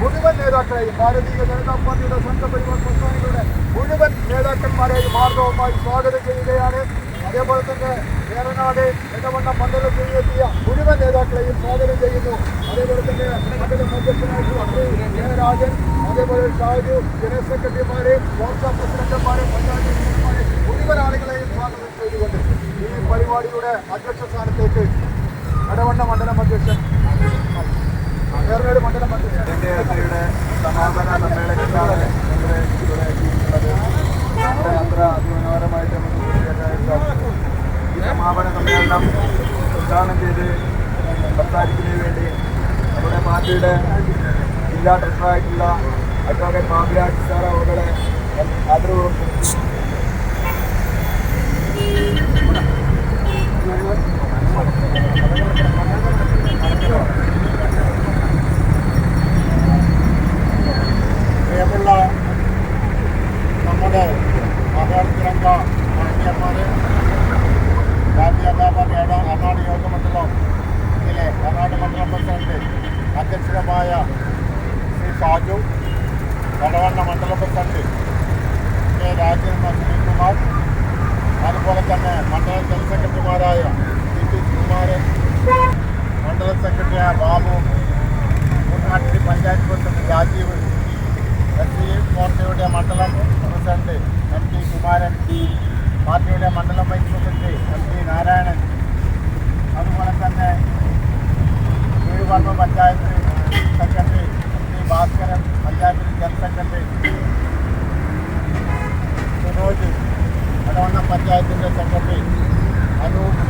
മുഴുവൻ നേതാക്കളെയും ഭാരതീയ ജനതാ പാർട്ടിയുടെ സംഘപരിവാർ പ്രസ്ഥാനങ്ങളുടെ മുഴുവൻ നേതാക്കന്മാരെയും മാർഗവുമായി സ്വാഗതം ചെയ്യുകയാണ്. അതേപോലെ തന്നെ കേരനാട് ഇടവണ്ണ മണ്ഡലത്തിൽ എത്തിയ മുഴുവൻ നേതാക്കളെയും സ്വാഗതം ചെയ്യുന്നു. അതേപോലെ തന്നെ മണ്ഡലം അധ്യക്ഷനായിട്ടുള്ള ജയരാജൻ അതേപോലെ ഷാജു ജനറൽ സെക്രട്ടറിമാരെ മോർച്ച പ്രസിഡന്റുമാരെ പഞ്ചായത്ത് മുഴുവൻ ആളുകളെയും സ്വാഗതം ചെയ്തുകൊണ്ട് ഈ പരിപാടിയുടെ അധ്യക്ഷ സ്ഥാനത്തേക്ക് ഇടവണ്ണ മണ്ഡലം അധ്യക്ഷൻ യാത്രയുടെ സമാപന സമ്മേളനത്തിലാണ് ഇവിടെ നമ്മുടെ ഈ സമാപന സമ്മേളനം സംസാരിക്കുന്നതിന് വേണ്ടി നമ്മുടെ പാർട്ടിയുടെ ജില്ലാ ട്രഷറായിട്ടുള്ള അഡ്വക്കേറ്റ് ബാബുരാജ് സാർ അവരുടെ അധ്യക്ഷരമായ ശ്രീ സാജു വടവണ്ണ മണ്ഡലം പ്രസിഡന്റ് കെ രാജേന്ദ്ര സുനിൽകുമാർ അതുപോലെ തന്നെ മണ്ഡലം ജനറൽ സെക്രട്ടറിമാരായ പി ടി സുകുമാരൻ മണ്ഡലം സെക്രട്ടറിയായ Babu കുട്ടനാട്ടിരി panchayat president Rajeev S C മോർച്ചയുടെ മണ്ഡലം പ്രസിഡന്റ് എം ടി കുമാരൻ പാർട്ടിയുടെ മണ്ഡലം vice president M T Narayanan അതുപോലെ തന്നെ Keezhuparamba panchayat secretary M T Bhaskaran panchayat general secretary Sunoj Edavanna പഞ്ചായത്തിന്റെ സെക്രട്ടറി അനൂപ്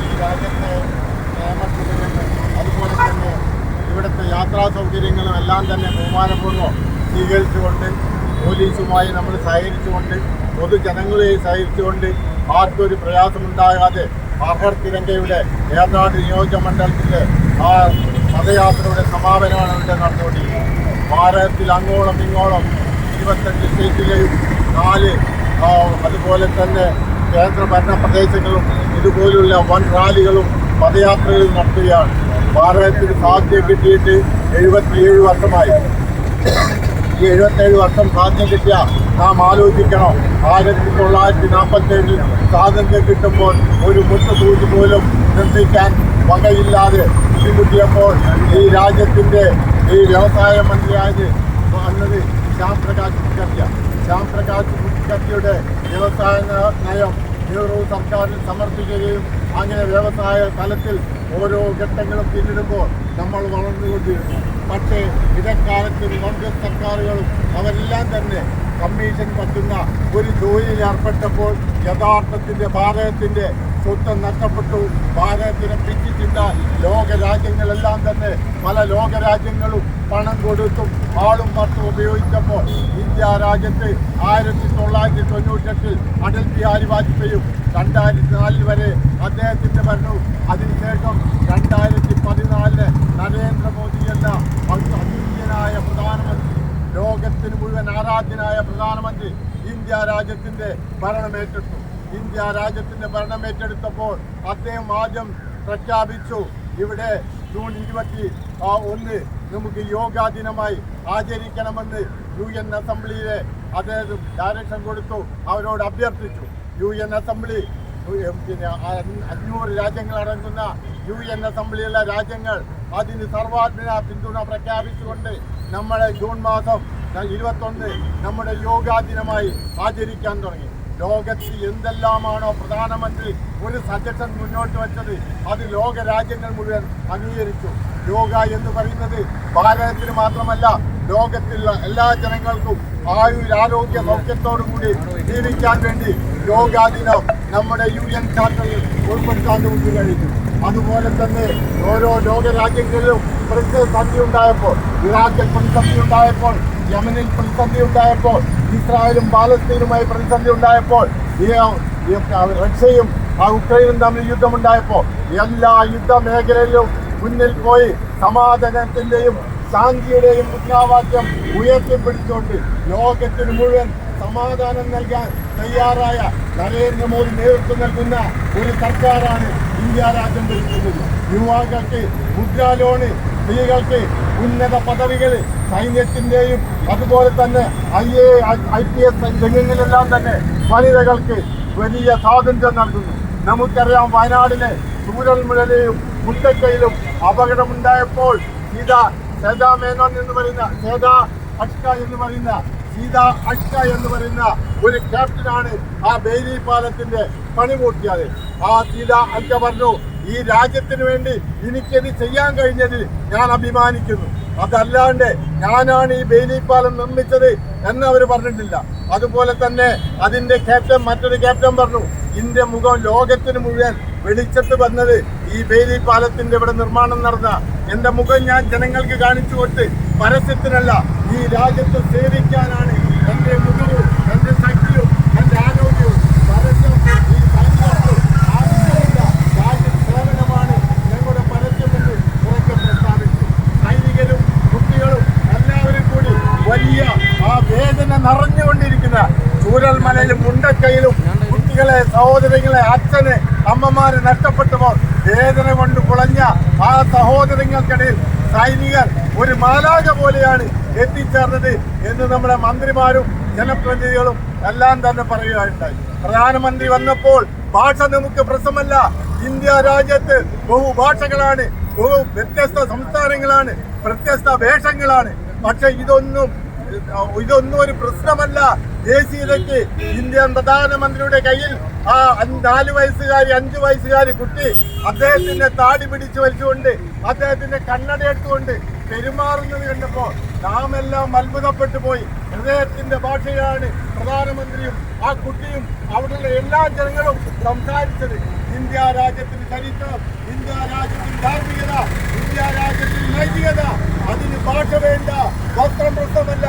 ഈ രാജ്യത്തെ നിയമത്തിലും അതുപോലെ തന്നെ ഇവിടുത്തെ യാത്രാ സൗകര്യങ്ങളും എല്ലാം തന്നെ ബഹുമാനപൂർവം സ്വീകരിച്ചുകൊണ്ട് പോലീസുമായി നമ്മൾ സഹകരിച്ചുകൊണ്ട് പൊതുജനങ്ങളെ സഹകരിച്ചുകൊണ്ട് ആർക്കൊരു പ്രയാസമുണ്ടാകാതെ അർഹർ തിരങ്കയുടെ ഏർനാട് നിയോജകമണ്ഡലത്തിലെ ആ പദയാത്രയുടെ സമാപനമാണ് ഇവിടെ നടന്നുകൊണ്ടിരിക്കുന്നത്. ഭാരതത്തിൽ അങ്ങോളം ഇങ്ങോളം ഇരുപത്തഞ്ച് സ്റ്റേറ്റിലെയും നാല് അതുപോലെ തന്നെ കേന്ദ്ര ഭരണ പ്രദേശങ്ങളും ഇതുപോലുള്ള വൺ റാലികളും പദയാത്രകളും നടത്തുകയാണ്. ഭാരതത്തിന് സാധ്യം കിട്ടിയിട്ട് എഴുപത്തിയേഴ് വർഷമായി. ഈ എഴുപത്തേഴ് വർഷം സ്വാതന്ത്ര്യം കിട്ടിയ നാം ആലോചിക്കണം. ആയിരത്തി തൊള്ളായിരത്തി നാൽപ്പത്തി ഏഴിൽ സ്വാതന്ത്ര്യം കിട്ടുമ്പോൾ ഒരു മുട്ടുസൂചി പോലും നിർമ്മിക്കാൻ വകയില്ലാതെ ബുദ്ധിമുട്ടിയപ്പോൾ ഈ രാജ്യത്തിന്റെ ഈ വ്യവസായ മന്ത്രിയായത് വന്നത് ശ്യാം പ്രകാശ് ശ്യാംപ്രകാശ് ശ്യാം വ്യവസായ നയം നെഹ്റു സർക്കാരിൽ സമർപ്പിക്കുകയും അങ്ങനെ വ്യവസായ തലത്തിൽ ഓരോ ഘട്ടങ്ങളും പിന്നിടുമ്പോൾ നമ്മൾ വളർന്നുകൊണ്ടിരുന്നു. പക്ഷേ ഇടക്കാലത്ത് കോൺഗ്രസ് സർക്കാരുകളും അവരെല്ലാം തന്നെ കമ്മീഷൻ പറ്റുന്ന ഒരു ജോലിയിൽ ഏർപ്പെട്ടപ്പോൾ യഥാർത്ഥത്തിന്റെ ഭാരതത്തിന്റെ സ്വത്ത് നഷ്ടപ്പെട്ടു. ഭാരതത്തിനെ പിച്ചിട്ടില്ല ലോക രാജ്യങ്ങളെല്ലാം തന്നെ പല ലോക രാജ്യങ്ങളും പണം കൊടുത്തും ആളും മറ്റും ഉപയോഗിച്ചപ്പോൾ ഇന്ത്യ രാജ്യത്ത് ആയിരത്തി തൊള്ളായിരത്തി തൊണ്ണൂറ്റെട്ടിൽ അടൽ ബിഹാരി വാജ്പേയും രണ്ടായിരത്തി നാലിൽ വരെ അദ്ദേഹത്തിന്റെ ഭരണവും അതിനുശേഷം രണ്ടായിരത്തി പതിനാലിന് നരേന്ദ്രമോദി എന്ന അതുല്യനായ പ്രധാനമന്ത്രി ലോകത്തിന് മുഴുവൻ ആരാധ്യനായ പ്രധാനമന്ത്രി ഇന്ത്യ രാജ്യത്തിന്റെ ഭരണമേറ്റെടുത്തു ഇന്ത്യ രാജ്യത്തിന്റെ ഭരണമേറ്റെടുത്തപ്പോൾ അദ്ദേഹം ആദ്യം പ്രഖ്യാപിച്ചു ഇവിടെ ജൂൺ ഇരുപത്തി ഒന്ന് നമുക്ക് യോഗാ ദിനമായി ആചരിക്കണമെന്ന് യു എൻ അസംബ്ലിയിലെ അദ്ദേഹം ഡയറക്ഷൻ കൊടുത്തു അവരോട് അഭ്യർത്ഥിച്ചു. യു എൻ അസംബ്ലി പിന്നെ അഞ്ഞൂറ് രാജ്യങ്ങളടങ്ങുന്ന യു എൻ അസംബ്ലിയിലെ രാജ്യങ്ങൾ അതിന് സർവാത്മന പിന്തുണ പ്രഖ്യാപിച്ചുകൊണ്ട് നമ്മളെ ജൂൺ മാസം ഇരുപത്തൊന്ന് നമ്മുടെ യോഗാ ദിനമായി ആചരിക്കാൻ തുടങ്ങി. ലോകത്ത് എന്തെല്ലാമാണോ പ്രധാനമന്ത്രി ഒരു സജഷൻ മുന്നോട്ട് വെച്ചത് അത് ലോക രാജ്യങ്ങൾ മുഴുവൻ അംഗീകരിച്ചു. യോഗ എന്ന് പറയുന്നത് ഭാരതത്തിന് മാത്രമല്ല ലോകത്തിലുള്ള എല്ലാ ജനങ്ങൾക്കും ആയുരാരോഗ്യ സൗഖ്യത്തോടു കൂടി ജീവിക്കാൻ വേണ്ടി യോഗാ ദിനം നമ്മുടെ യു എൻ ചാർട്ടറിൽ ഉൾപ്പെടുത്താൻ കൊണ്ട് കഴിഞ്ഞു. അതുപോലെ തന്നെ ഓരോ ലോക രാജ്യങ്ങളിലും പ്രതിസന്ധി ഉണ്ടായപ്പോൾ ഇറാഖിൽ പ്രതിസന്ധി ഉണ്ടായപ്പോൾ യമനിൽ പ്രതിസന്ധി ഉണ്ടായപ്പോൾ ഇസ്രായേലും പാലസ്തീനുമായി പ്രതിസന്ധി ഉണ്ടായപ്പോൾ റഷ്യയും ആ ഉക്രൈനും തമ്മിൽ യുദ്ധമുണ്ടായപ്പോൾ എല്ലാ യുദ്ധ മേഖലയിലും മുന്നിൽ പോയി സമാധാനത്തിന്റെയും ശാന്തിയുടെയും മുദ്രാവാക്യം ഉയർത്തിപ്പിടിച്ചുകൊണ്ട് ലോകത്തിന് മുഴുവൻ സമാധാനം നൽകാൻ തയ്യാറായ നരേന്ദ്രമോദി നേതൃത്വം നൽകുന്ന ഒരു സർക്കാരാണ് ഇന്ത്യ രാജ്യം ഭരിക്കുന്നത്. യുവാക്കൾക്ക് മുദ്രാ ലോണ് സ്ത്രീകൾക്ക് ഉന്നത പദവികൾ സൈന്യത്തിന്റെയും അതുപോലെ തന്നെ I A I P S രംഗങ്ങളിലെല്ലാം തന്നെ വനിതകൾക്ക് വലിയ സ്വാതന്ത്ര്യം നൽകുന്നു. നമുക്കറിയാം വയനാടിലെ ചൂരൽമുഴലയും മുണ്ടക്കയിലും അപകടമുണ്ടായപ്പോൾ സീത സേതാ മേനോൻ എന്ന് പറയുന്ന സേതാ അഷ്ക എന്ന് പറയുന്ന സീത അഷ്ക എന്ന് പറയുന്ന ഒരു ക്യാപ്റ്റനാണ് ആ ബെയിലി പാലത്തിന്റെ പണി പൂർത്തിയായത് ആ സീത അഷ്ക പറഞ്ഞു ഈ രാജ്യത്തിന് വേണ്ടി എനിക്കത് ചെയ്യാൻ കഴിഞ്ഞതിൽ ഞാൻ അഭിമാനിക്കുന്നു. അതല്ലാണ്ട് ഞാനാണ് ഈ ബെയിലി പാലം നിർമ്മിച്ചത് എന്ന് അവർ പറഞ്ഞിട്ടില്ല. അതുപോലെ തന്നെ അതിന്റെ ക്യാപ്റ്റൻ മറ്റൊരു ക്യാപ്റ്റൻ പറഞ്ഞു ഇന്ത്യ മുഖം ലോകത്തിന് മുഴുവൻ വെളിച്ചത്ത് വന്നത് ഈ ബെയിലി പാലത്തിന്റെ ഇവിടെ നിർമ്മാണം നടന്ന. എന്റെ മുഖം ഞാൻ ജനങ്ങൾക്ക് കാണിച്ചു കൊടുത്ത് പരസ്യത്തിനല്ല ഈ രാജ്യത്ത് സേവിക്കാനാണ് എന്റെ മുഖവും എന്റെ ശക്തിയും എന്റെ ആരോഗ്യവും പരസ്യം ഈ സൈന്യർക്ക് ആവശ്യമില്ല രാജ്യ സേവനമാണ് ഞങ്ങളുടെ പരസ്യമെന്ന് ഉറക്കെ പ്രസ്താവിച്ചു സൈനികരും കുട്ടികളും എല്ലാവരും കൂടി വലിയ ആ വേദന നിറഞ്ഞുകൊണ്ടിരിക്കുന്ന ചൂരൽമലയിലും മുണ്ടക്കയിലും കുട്ടികളെ സഹോദരങ്ങളെ അച്ഛന് അമ്മമാരെ നഷ്ടപ്പെട്ടപ്പോൾ വേദന കൊണ്ട് കുളഞ്ഞ ആ സഹോദരങ്ങൾക്കിടയിൽ സൈനികർ ഒരു മാലാക പോലെയാണ് എത്തിച്ചേർന്നത് എന്ന് നമ്മുടെ മന്ത്രിമാരും ജനപ്രതിനിധികളും എല്ലാം തന്നെ പറയുകയുണ്ടായി. പ്രധാനമന്ത്രി വന്നപ്പോൾ ഭാഷ നമുക്ക് പ്രശ്നമല്ല. ഇന്ത്യ രാജ്യത്ത് ബഹുഭാഷകളാണ് ബഹു വ്യത്യസ്ത സംസ്ഥാനങ്ങളാണ് വ്യത്യസ്ത വേഷങ്ങളാണ്. പക്ഷെ ഇതൊന്നും ഇതൊന്നും ഒരു പ്രശ്നമല്ല. ദേശീയതയ്ക്ക് ഇന്ത്യൻ പ്രധാനമന്ത്രിയുടെ കയ്യിൽ ആ നാല് വയസ്സുകാരി അഞ്ചു വയസ്സുകാരി കുട്ടി അദ്ദേഹത്തിന്റെ താടി പിടിച്ചു വലിച്ചുകൊണ്ട് അദ്ദേഹത്തിന്റെ കണ്ണട എടുത്തുകൊണ്ട് പെരുമാറുന്നത് കണ്ടപ്പോ നാം എല്ലാം അത്ഭുതപ്പെട്ടു പോയി. ഹൃദയത്തിന്റെ ഭാഷയാണ് പ്രധാനമന്ത്രിയും ആ കുട്ടിയും അവിടെയുള്ള എല്ലാ ജനങ്ങളും സംസാരിച്ചത്. ഇന്ത്യ രാജ്യത്തിന് ചരിത്രം ഇന്ത്യ രാജ്യത്തിന് ധാർമ്മികത ഇന്ത്യ രാജ്യത്തിന് നൈതികത. അതിന് ഭാഷ വേണ്ട വസ്ത്രം പ്രശ്നമല്ല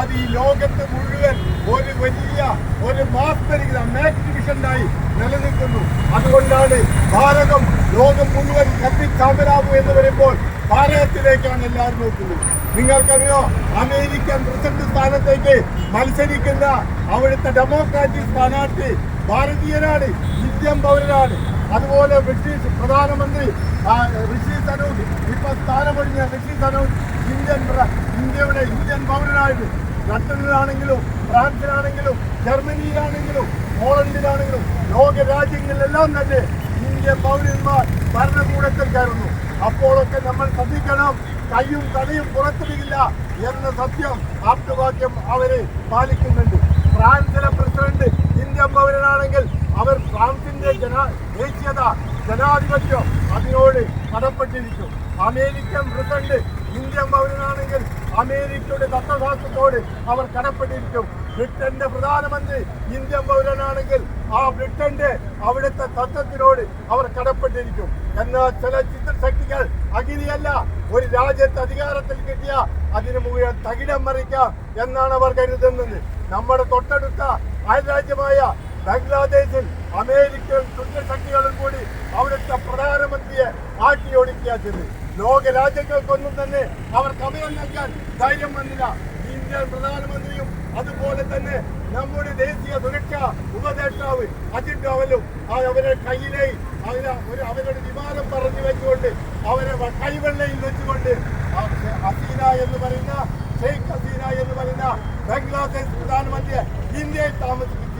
അത് ഈ ലോകത്ത് മുഴുവൻ ഒരു വലിയ ഒരു മാസ്തരികത മാക്ടിവിഷനായി നിലനിൽക്കുന്നു. അതുകൊണ്ടാണ് ഭാരതം ലോകം മുഴുവൻ കത്തിച്ചാമരാമു എന്ന് വരുമ്പോൾ ഭാരതത്തിലേക്കാണ് എല്ലാവരും നോക്കുന്നത്. നിങ്ങൾക്കറിയോ? അമേരിക്കൻ പ്രസിഡന്റ് സ്ഥാനത്തേക്ക് മത്സരിക്കുന്ന അവിടുത്തെ ഡെമോക്രാറ്റിക് സ്ഥാനാർത്ഥി ഭാരതീയനാണ് ഇന്ത്യൻ പൗരനാണ്. അതുപോലെ ബ്രിട്ടീഷ് പ്രധാനമന്ത്രി ഋഷി സനൂദ് ഇപ്പൊ സ്ഥാനമൊഴിഞ്ഞ ഋഷി സനൂദ് ഇന്ത്യൻ ഇന്ത്യയുടെ ഇന്ത്യൻ പൗരനായിട്ട്. ലണ്ടനിലാണെങ്കിലും ഫ്രാൻസിലാണെങ്കിലും ജർമ്മനിയിലാണെങ്കിലും പോളണ്ടിലാണെങ്കിലും ലോക രാജ്യങ്ങളിലെല്ലാം തന്നെ ഇന്ത്യൻ പൗരന്മാർ ഭരണകൂടത്തിൽ കയറുന്നു അപ്പോഴൊക്കെ നമ്മൾ ശ്രദ്ധിക്കണം കയ്യും തലയും പുറത്തിടില്ല എന്ന സത്യം ആപ്തവാക്യം അവരെ പാലിക്കുന്നുണ്ട്. ഫ്രാൻസിലെ പ്രസിഡന്റ് ഇന്ത്യൻ പൗരനാണെങ്കിൽ അവർ ഫ്രാൻസിന്റെ ജനാ ദേശീയത ജനാധിപത്യം അതിനോട് കടപ്പെട്ടിരിക്കും അമേരിക്കൻ പ്രസിഡന്റ് ഇന്ത്യൻ പൗരനാണെങ്കിൽ അമേരിക്കയുടെ തത്വശാസ്ത്രത്തോട് അവർ കടപ്പെട്ടിരിക്കും. ബ്രിട്ടന്റെ പ്രധാനമന്ത്രി ഇന്ത്യൻ പൗരനാണെങ്കിൽ ആ ബ്രിട്ടന്റെ അവിടുത്തെ തത്വത്തിനോട് അവർ കടപ്പെട്ടിരിക്കും. എന്നാൽ ചില ചിത്രശക്തികൾ അഗിനിയല്ല ഒരു രാജ്യത്ത് അധികാരത്തിൽ കിട്ടിയ അതിന് മുഴുവൻ തകിടം മറിക്കാം എന്നാണ് അവർ കരുതുന്നത്. നമ്മുടെ തൊട്ടടുത്ത അയൽരാജ്യമായ ബംഗ്ലാദേശിൽ അമേരിക്കൻ ശക്തികളും കൂടി അവിടുത്തെ പ്രധാനമന്ത്രിയെ ആട്ടിയോടിക്കുക ചെയ്തു ലോക രാജ്യങ്ങൾക്കൊന്നും തന്നെ അവർ സമയം നൽകാൻ ധൈര്യം വന്നില്ല. ഇന്ത്യൻ പ്രധാനമന്ത്രിയും അതുപോലെ തന്നെ നമ്മുടെ ദേശീയ സുരക്ഷാ ഉപദേഷ്ടാവ് അജിത് ഡോവലും ആ അവരെ കയ്യിലെ ഒരു അവരുടെ വിമാനം പറഞ്ഞു വെച്ചുകൊണ്ട് അവരെ കൈവെള്ളയിൽ വെച്ചുകൊണ്ട് അസീന എന്ന് പറയുന്ന ഷെയ്ഖ് ഹസീന എന്ന് പറയുന്ന ബംഗ്ലാദേശ് പ്രധാനമന്ത്രിയെ ഇന്ത്യയിൽ താമസിപ്പിച്ചിരിക്കുന്നു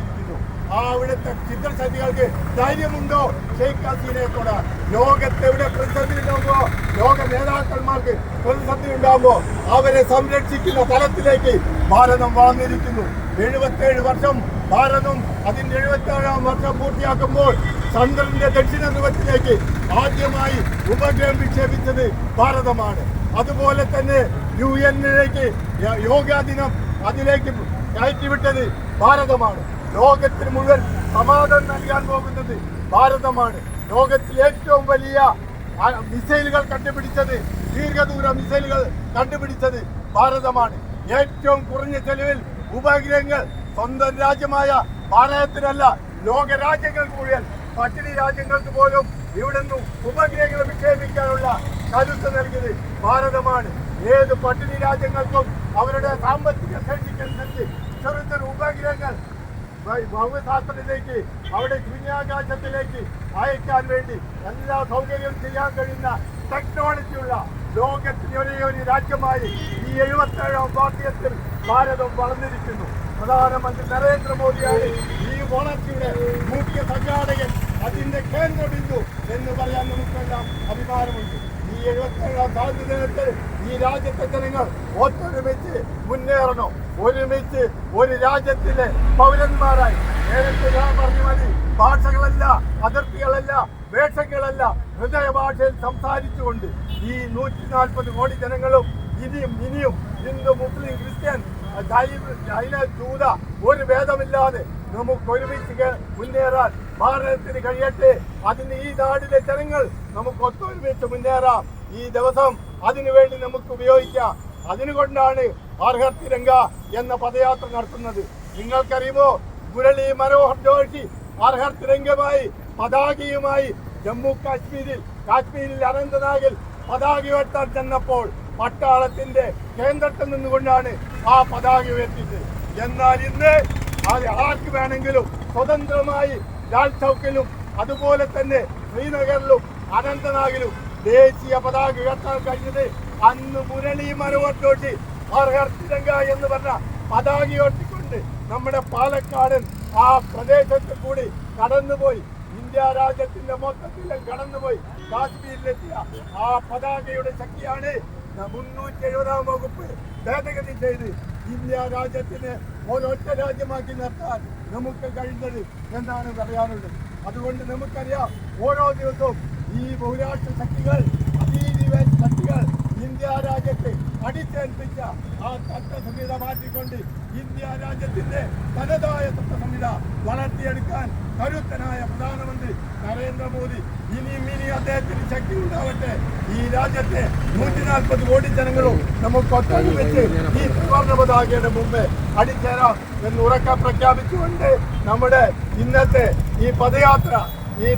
അവിടുത്തെ ചിത്രശക്തികൾക്ക് ധൈര്യമുണ്ടോ? ഷെയ്ഖ് ഹസീനയെ തൊടാൻ ലോകത്തെവിടെ പ്രതിസന്ധി ഉണ്ടാകുമ്പോ ലോക നേതാക്കന്മാർക്ക് പ്രതിസന്ധി ഉണ്ടാകുമ്പോ അവരെ സംരക്ഷിക്കുന്ന തലത്തിലേക്ക് ഭാരതം വളർന്നിരിക്കുന്നു എഴുപത്തേഴ് വർഷം ഭാരതം അതിന്റെ എഴുപത്തേഴാം വർഷം പൂർത്തിയാക്കുമ്പോൾ ചന്ദ്രന്റെ ദക്ഷിണ ധ്രുവത്തിലേക്ക് ആദ്യമായി ഉപഗ്രഹം വിക്ഷേപിച്ചത് ഭാരതമാണ്. അതുപോലെ തന്നെ യു എന്നിലേക്ക് യോഗാ ദിനം അതിലേക്ക് കയറ്റിവിട്ടത് ഭാരതമാണ്. ലോകത്തിന് മുഴുവൻ സമാധാനം നൽകാൻ പോകുന്നത് ഭാരതമാണ്. ലോകത്തിൽ ഏറ്റവും വലിയ മിസൈലുകൾ കണ്ടുപിടിച്ചത് ദീർഘദൂര മിസൈലുകൾ കണ്ടുപിടിച്ചത് ഭാരതമാണ്. ഏറ്റവും കുറഞ്ഞ ചെലവിൽ ഉപഗ്രഹങ്ങൾ സ്വന്തം രാജ്യമായ ഭാരതത്തിനല്ല ലോക രാജ്യങ്ങൾക്ക് മുഴുവൻ. പട്ടിണി രാജ്യങ്ങൾക്ക് പോലും ഇവിടുന്ന് ഉപഗ്രഹങ്ങൾ വിക്ഷേപിക്കാനുള്ള കരുത്ത് നൽകിയത് ഭാരതമാണ്. ഏത് പട്ടിണി രാജ്യങ്ങൾക്കും അവരുടെ സാമ്പത്തിക ശേഷിക്കനുസരിച്ച് ചെറുത്തൊരു ചെറു ഉപഗ്രഹങ്ങൾ ഭൗമശാസ്ത്രത്തിലേക്ക് അവിടെ ശൂന്യാകാശത്തിലേക്ക് അയക്കാൻ വേണ്ടി എല്ലാ സൗകര്യവും ചെയ്യാൻ കഴിയുന്ന ടെക്നോളജിയുള്ള ലോകത്തിലെ ഒരേ ഒരു രാജ്യമായി ഈ എഴുപത്തേഴാം വാർഷികത്തിൽ ഭാരതം വളർന്നിരിക്കുന്നു. പ്രധാനമന്ത്രി നരേന്ദ്രമോദിയാണ് ഈ വളർച്ചയുടെ മുഖ്യ സംഘാടകൻ. അതിന്റെ കേന്ദ്രബിന്ദു എന്ന് പറയാൻ നമുക്കെല്ലാം അഭിമാനമുണ്ട്. എഴുപത്തേഴാം സ്വാതന്ത്ര്യദിനത്തിൽ ഈ രാജ്യത്തെ ജനങ്ങൾ ഒത്തൊരുമിച്ച് മുന്നേറണം. ഒരുമിച്ച് ഒരു രാജ്യത്തിലെ പൗരന്മാരായി. നേരത്തെ ഞാൻ പറഞ്ഞു മതി ഭാഷകളല്ല അതിർത്തികളല്ല വേഷങ്ങളല്ല ഹൃദയ ഭാഷയിൽ സംസാരിച്ചുകൊണ്ട് ഈ നൂറ്റി നാൽപ്പത് കോടി ജനങ്ങളും ഇനിയും ഇനിയും ഹിന്ദു മുസ്ലിം ക്രിസ്ത്യൻ ജൈന ജൂത ഒരു ഭേദമില്ലാതെ നമുക്ക് ഒരുമിച്ച് മുന്നേറാൻ ഭാരതത്തിന് കഴിയട്ടെ. അതിന് ഈ നാടിലെ ജനങ്ങൾ നമുക്ക് ഒത്തൊരുമിച്ച് മുന്നേറാം. ഈ ദിവസം അതിനുവേണ്ടി നമുക്ക് ഉപയോഗിക്കാം. അതിനുകൊണ്ടാണ് അർഹർ തിരങ്ക എന്ന പദയാത്ര നടത്തുന്നത്. നിങ്ങൾക്കറിയുമോ? മുരളി മനോഹർ ജോഷി അർഹർ തിരങ്കമായി പതാകയുമായി ജമ്മു കാശ്മീരിൽ കാശ്മീരിൽ അനന്തനാഗിൽ പതാക ഉയർത്താൻ ചെന്നപ്പോൾ പട്ടാളത്തിന്റെ കേന്ദ്രത്തിൽ നിന്നുകൊണ്ടാണ് ആ പതാക ഉയർത്തിയത്. എന്നാൽ ഇന്ന് അത് ആർക്ക് വേണമെങ്കിലും സ്വതന്ത്രമായി ലാൽ ചൗക്കിലും അതുപോലെ തന്നെ ശ്രീനഗറിലും അനന്തനാഗിലും ദേശീയ പതാക ഉയർത്താൻ കഴിഞ്ഞത് അന്ന് മുരളി മനോഹർ ജോഷി അർഹർ തിരങ്ക എന്ന് പറഞ്ഞ പതാക ഉയർത്തിക്കൊണ്ട് നമ്മുടെ പാലക്കാടൻ ആ പ്രദേശത്ത് കൂടി കടന്നുപോയി. ഇന്ത്യ രാജ്യത്തിന്റെ മൊത്തത്തിലും കടന്നുപോയി. കാശ്മീരിലെത്തിയ ആ പതാകയുടെ ശക്തിയാണ് മുന്നൂറ്റി എഴുപതാം വകുപ്പ് ഭേദഗതി ചെയ്ത് ഇന്ത്യ രാജ്യത്തിന് ഒരൊറ്റ രാജ്യമാക്കി നിർത്താൻ നമുക്ക് കഴിഞ്ഞത് എന്നാണ് പറയാനുള്ളത്? അതുകൊണ്ട് നമുക്കറിയാം ഓരോ ദിവസവും ഈ ബഹുരാഷ്ട്ര ശക്തികൾ അതീനിവേശ ശക്തികൾ ഇന്ത്യ രാജ്യത്തെ അടിച്ചേൽപ്പിച്ച ആ തത്വസംഹിത മാറ്റിക്കൊണ്ട് ഇന്ത്യ രാജ്യത്തിന്റെ തനതായ തത്വസംഹിത വളർത്തിയെടുക്കാൻ കരുത്തനായ പ്രധാനമന്ത്രി നരേന്ദ്രമോദി ഇനിയും ഇനി അദ്ദേഹത്തിന് ശക്തി ഉണ്ടാവട്ടെ. ഈ രാജ്യത്തെ നൂറ്റി നാൽപ്പത് കോടി ജനങ്ങളും നമുക്ക് ഒത്തൊരുമിച്ച് ഈ സുവർണ പതാകയുടെ മുമ്പ് അടിച്ചേരാം എന്ന് ഉറക്കം പ്രഖ്യാപിച്ചുകൊണ്ട് നമ്മുടെ ഇന്നത്തെ ഈ പദയാത്ര ഈ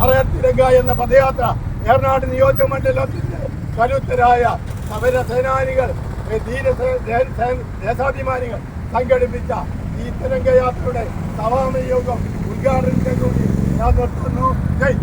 ഭരത്തിരംഗ എന്ന പദയാത്ര ഏറനാട് നിയോജക മണ്ഡലത്തിന്റെ കരുത്തരായ സമര സേനാനികൾ ഏ, ധീര സേ- ദേ- സേ- ദേശാഭിമാനികൾ സംഘടിപ്പിച്ച ഈ തിരങ്കയാത്രയുടെ സവാമ യോഗം ഉദ്ഘാടനത്തെ കൂടി ഞാൻ നിർത്തുന്നു. ജയ്